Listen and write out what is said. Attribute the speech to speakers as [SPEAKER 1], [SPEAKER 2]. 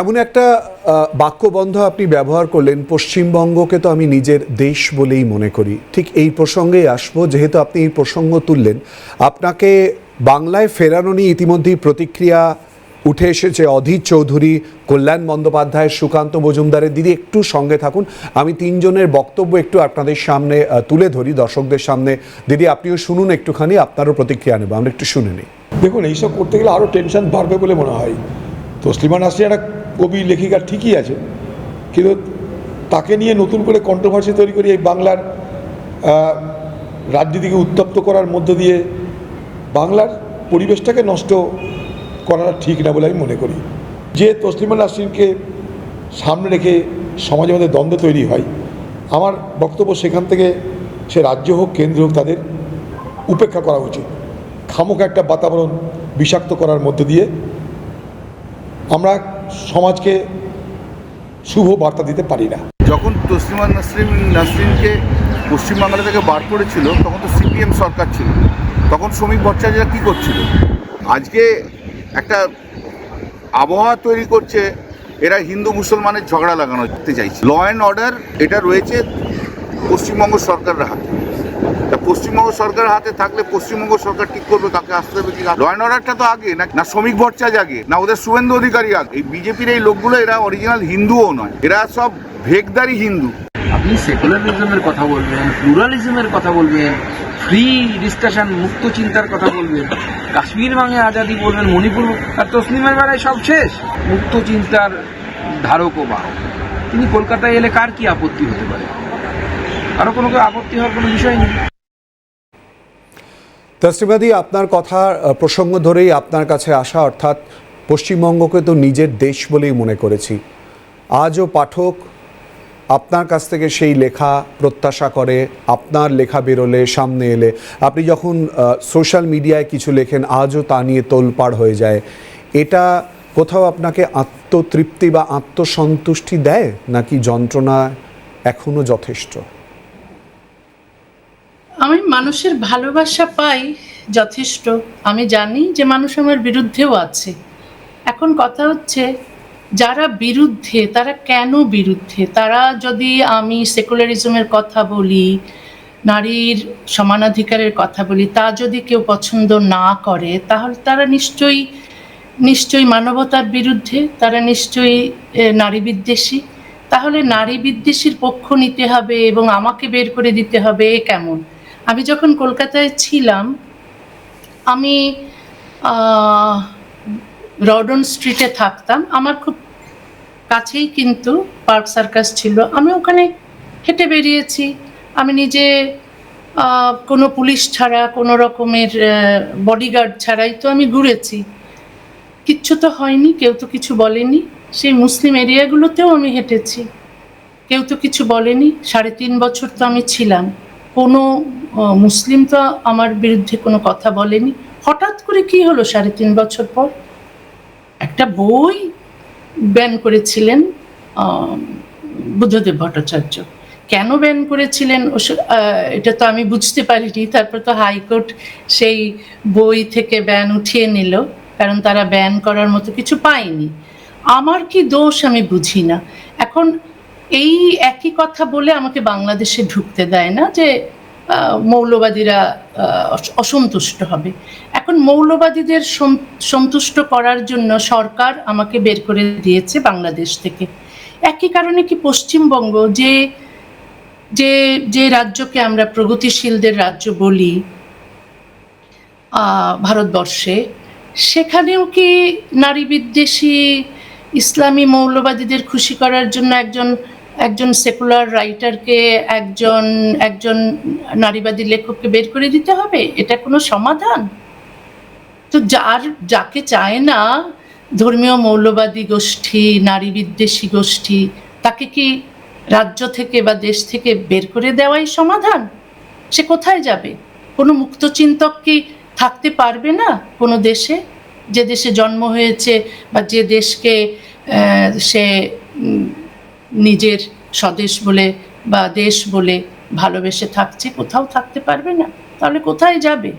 [SPEAKER 1] এমন একটা বাক্যবন্ধ আপনি ব্যবহার করলেন, পশ্চিমবঙ্গকে তো আমি নিজের দেশ বলেই মনে করি। ঠিক এই প্রসঙ্গেই আসব, যেহেতু আপনি এই প্রসঙ্গ তুললেন। আপনাকে বাংলায় ফেরানো নিয়ে ইতিমধ্যেই প্রতিক্রিয়া উঠে এসেছে। অধীর চৌধুরী, কল্যাণ বন্দ্যোপাধ্যায়, সুকান্ত মজুমদারের দিদি, একটু সঙ্গে থাকুন। আমি তিনজনের বক্তব্য একটু আপনাদের সামনে তুলে ধরি, দর্শকদের সামনে। দিদি, আপনিও শুনুন একটুখানি, আপনারও প্রতিক্রিয়া নেব, আমরা একটু শুনে নিই।
[SPEAKER 2] দেখুন, এইসব করতে গেলে আরও টেনশন বাড়বে বলে মনে হয়। তসলিমা নাসরিন একটা কবি লেখিকা ঠিকই আছে। কিন্তু তাকে নিয়ে নতুন করে কন্ট্রোভার্সি তৈরি করে এই বাংলার রাজনীতিকে উত্তপ্ত করার মধ্য দিয়ে বাংলার পরিবেশটাকে নষ্ট করাটা ঠিক না বলে আমি মনে করি। যে তসলিমা নাসরিনকে সামনে রেখে সমাজের মধ্যে দ্বন্দ্ব তৈরি হয়, আমার বক্তব্য সেখান থেকে সে রাজ্য হোক, কেন্দ্র হোক, তাদের উপেক্ষা করা উচিত। খামোকা একটা বাতাবরণ বিষাক্ত করার মধ্য দিয়ে আমরা সমাজকে শুভ বার্তা দিতে পারি না।
[SPEAKER 3] যখন তসলিমা নাসরিন, নাসরিনকে পশ্চিমবাংলা থেকে বার করেছিল, তখন তো সিপিএম সরকার ছিল। তখন শ্রমিক ভট্টাচার্যরা কী করছিল? আজকে একটা আবহাওয়া তৈরি করছে, এরা হিন্দু মুসলমানের ঝগড়া লাগানো চাইছে। ল অ্যান্ড অর্ডার এটা রয়েছে পশ্চিমবঙ্গ সরকারের হাতে। তা পশ্চিমবঙ্গ সরকারের হাতে থাকলে পশ্চিমবঙ্গ সরকার ঠিক করবে, তাকে আসতে হবে কি ল অর্ডারটা তো আগে, না না শ্রমিক ভট্টাচার্য আগে, না ওদের শুভেন্দু অধিকারী আগে। এই বিজেপির এই লোকগুলো, এরা অরিজিনাল হিন্দুও নয়। এরা সব ভেগদারি হিন্দু।
[SPEAKER 4] আপনি সেকুলারিজমের কথা বলবেন প্লুরালিজমের কথা বলবেন ফ্রি ডিসকাশন মুক্ত চিন্তার কথা বলবেন। কাশ্মীর ভাঙে আজাদি বলবেন, মণিপুর আর তসলিমের বেলায় সব শেষ। মুক্ত চিন্তার ধারক ও বাহক তিনি কলকাতায় এলে কার কি আপত্তি হতে পারে? কারও কোনো আপত্তি হওয়ার কোনো বিষয় নেই।
[SPEAKER 1] তসলিমাদি আপনার কথা প্রসঙ্গ ধরেই আপনার কাছে আসা, অর্থাৎ পশ্চিমবঙ্গকে তো নিজের দেশ বলেই মনে করেছি। আজও পাঠক আপনার কাছ থেকে সেই লেখা প্রত্যাশা করে, আপনার লেখা বেরোলে, সামনে এলে। আপনি যখন সোশ্যাল মিডিয়ায় কিছু লেখেন, আজও তা নিয়ে তোলপাড় হয়ে যায়। এটা কোথাও আপনাকে আত্মতৃপ্তি বা আত্মসন্তুষ্টি দেয়, নাকি যন্ত্রণা এখনও যথেষ্ট?
[SPEAKER 5] আমি মানুষের ভালোবাসা পাই যথেষ্ট। আমি জানি যে মানুষ আমার বিরুদ্ধেও আছে। এখন কথা হচ্ছে, যারা বিরুদ্ধে, তারা কেন বিরুদ্ধে? তারা যদি আমি সেকুলারিজমের কথা বলি, নারীর সমানাধিকারের কথা বলি, তা যদি কেউ পছন্দ না করে, তাহলে তারা নিশ্চয়ই নিশ্চয়ই মানবতার বিরুদ্ধে, তারা নিশ্চয়ই নারী বিদ্বেষী। তাহলে নারী বিদ্বেষীর পক্ষ নিতে হবে এবং আমাকে বের করে দিতে হবে কেমন? আমি যখন কলকাতায় ছিলাম, আমি রডন স্ট্রিটে থাকতাম। আমার খুব কাছেই কিন্তু পার্ক সার্কাস ছিল। আমি ওখানে হেঁটে বেরিয়েছি। আমি নিজে কোনো পুলিশ ছাড়া, কোনো রকমের বডিগার্ড ছাড়াই তো আমি ঘুরেছি। কিচ্ছু তো হয়নি, কেউ তো কিছু বলেনি। সেই মুসলিম এরিয়াগুলোতেও আমি হেঁটেছি। কেউ তো কিছু বলেনি। সাড়ে তিন বছর তো আমি ছিলাম। কোনো মুসলিম তো আমার বিরুদ্ধে কোনো কথা বলেনি। হঠাৎ করে কি হলো সাড়ে তিন বছর পর? একটা বই ব্যান করেছিলেন বুদ্ধদেব ভট্টাচার্য। কেন ব্যান করেছিলেন? এটা তো আমি বুঝতে পারিনি। তারপর তো হাইকোর্ট সেই বই থেকে ব্যান উঠিয়ে নিল, কারণ তারা ব্যান করার মতো কিছু পায়নি। আমার কি দোষ আমি বুঝি না। এখন এই একই কথা বলে আমাকে বাংলাদেশে ঢুকতে দেয় না যে মৌলবাদীরা অসন্তুষ্ট হবে। এখন মৌলবাদীদের সন্তুষ্ট করার জন্য সরকার আমাকে বের করে দিয়েছে বাংলাদেশ থেকে। একই কারণে কি পশ্চিমবঙ্গ যে যে যে রাজ্যকে আমরা প্রগতিশীলদের রাজ্য বলি আহ, ভারতবর্ষে সেখানেও কি নারী বিদ্বেষী ইসলামী মৌলবাদীদের খুশি করার জন্য একজন একজন সেকুলার রাইটারকে একজন একজন নারীবাদী লেখককে বের করে দিতে হবে? এটা কোনো সমাধান? তো যার, যাকে চায় না ধর্মীয় মৌলবাদী গোষ্ঠী নারী বিদ্বেষী গোষ্ঠী, তাকে কি রাজ্য থেকে বা দেশ থেকে বের করে দেওয়াই সমাধান? সে কোথায় যাবে? কোনো মুক্তচিন্তক কি থাকতে পারবে না কোনো দেশে? যে দেশে জন্ম হয়েছে বা যে দেশকে সে নিজের স্বদেশ বলে বা দেশ বলে ভালোবেসে থাকছে, কোথাও থাকতে পারবে না। তাহলে কোথায় যাবে?